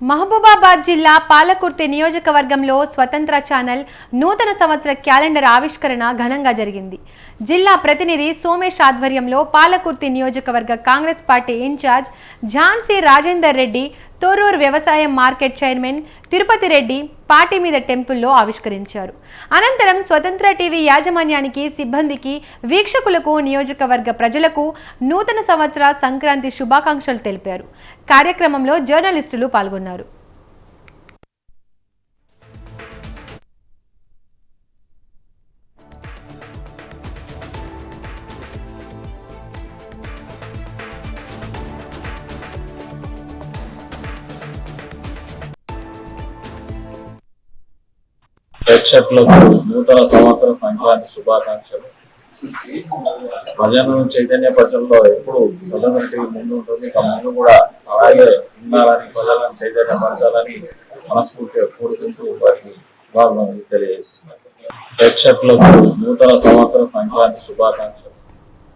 మహబూబాబాద్ జిల్లా పాలకుర్తి నియోజకవర్గంలో స్వతంత్ర ఛానల్ నూతన సంవత్సర క్యాలెండర్ ఆవిష్కరణ ఘనంగా జరిగింది. జిల్లా ప్రతినిధి సోమేష్ ఆధ్వర్యంలో పాలకుర్తి నియోజకవర్గ Congress party in charge Jhansi Rajender Reddy Thorrur వ్యవసాయ market chairman Tirupati Reddy party మీద టెంపుల్లో ఆవిష్కరించారు. అనంతరం స్వతంత్ర టీవీ యాజమాన్యానికి సిబ్బందికి వీక్షకులకు నియోజకవర్గ ప్రజలకు నూతన సంవత్సర సంక్రాంతి శుభాకాంక్షలు తెలిపారు. కార్యక్రమంలో జర్నలిస్టులు పాల్గొన్నారు. ప్రేక్షకులకు నూతన సంవత్సర సంక్రాంతి శుభాకాంక్షలు. భజనలు చైతన్యపరచడంలో ఎప్పుడు ప్రజలకి ముందు ఉంటుంది. ఇక ముందు కూడా అలాగే ఉండాలని ప్రజలను చైతన్యపరచాలని మనస్ఫూర్తిగా కోరుకుంటూ వారికి శుభాకాంక్షలు తెలియజేస్తున్నారు ప్రేక్షకులకు నూతన సంవత్సర సంక్రాంతి శుభాకాంక్షలు.